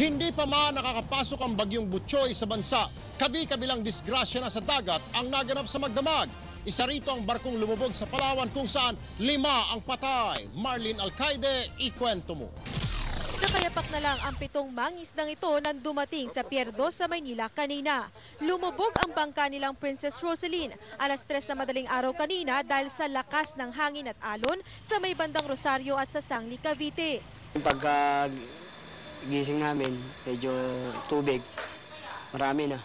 Hindi pa man nakakapasok ang bagyong Butchoy sa bansa. Kabi-kabilang disgrasya na sa dagat ang naganap sa Magdamag. Isa rito ang barkong lumubog sa Palawan kung saan lima ang patay. Marlene Alcaide, ikwento mo. Nakayapak na lang ang pitong mangisdang ito nang dumating sa Pier 2 sa Maynila kanina. Lumubog ang bangka nilang Princess Rosaline alas 3 na madaling araw kanina dahil sa lakas ng hangin at alon sa may bandang Rosario at sa Sangli, Cavite. Pagka gising namin, medyo tubig, marami na.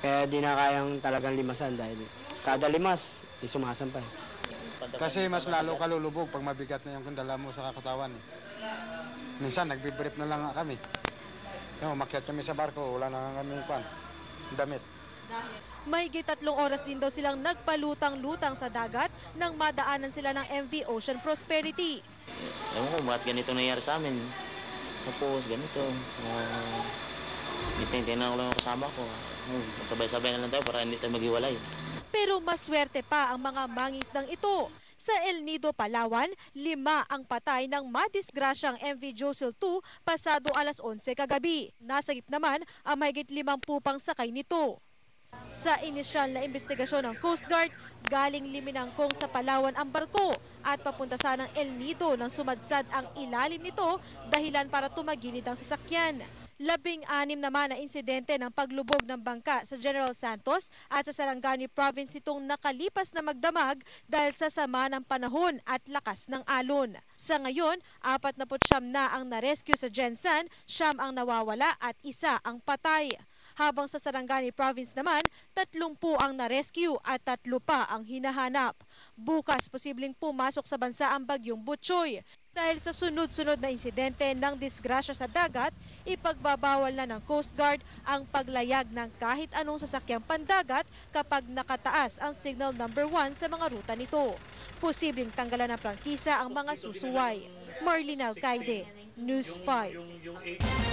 Kaya di na kayang talagang limasan dahil kada limas, di sumasampay. Kasi mas lalo ka lulubog pag mabigat na yung kandala mo sa katawan. Eh. Minsan nagbibrief na lang kami. Yung, umakyat kami sa barko, wala na nga kami pan, damit. Mahigit tatlong oras din daw silang nagpalutang-lutang sa dagat nang madaanan sila ng MV Ocean Prosperity. Ewan ko, bakit ganito nangyari sa amin. Tapos, ganito. Uh, Titingnan ko lang yung kasama ko. Sabay-sabay na lang tayo para hindi tayo maghiwalay. Pero maswerte pa ang mga mangisdang ito. Sa El Nido, Palawan, lima ang patay ng madisgrasyang MV Josil 2 pasado alas 11 kagabi. Nasagip naman ang mahigit limang pupang sakay nito. Sa inisyal na investigasyon ng Coast Guard, galing Liminangkong sa Palawan ang barko at papunta sana ng El Nido nang sumadsad ang ilalim nito dahilan para tumagilid ang sasakyan. Labing anim naman na insidente ng paglubog ng bangka sa General Santos at sa Sarangani Province itong nakalipas na magdamag dahil sa sama ng panahon at lakas ng alon. Sa ngayon, apat na na ang narescue sa Jensan, siyam ang nawawala at isa ang patay. Habang sa Sarangani Province naman, 30 ang na-rescue at tatlo pa ang hinahanap. Bukas posibleng pumasok sa bansa ang bagyong Butchoy. Dahil sa sunod-sunod na insidente ng disgrasya sa dagat, ipagbabawal na ng Coast Guard ang paglayag ng kahit anong sasakyang pandagat kapag nakataas ang signal number 1 sa mga ruta nito. Posibleng tanggalan ng prangkisa ang mga susuway. Marlene Alcaide, News 5.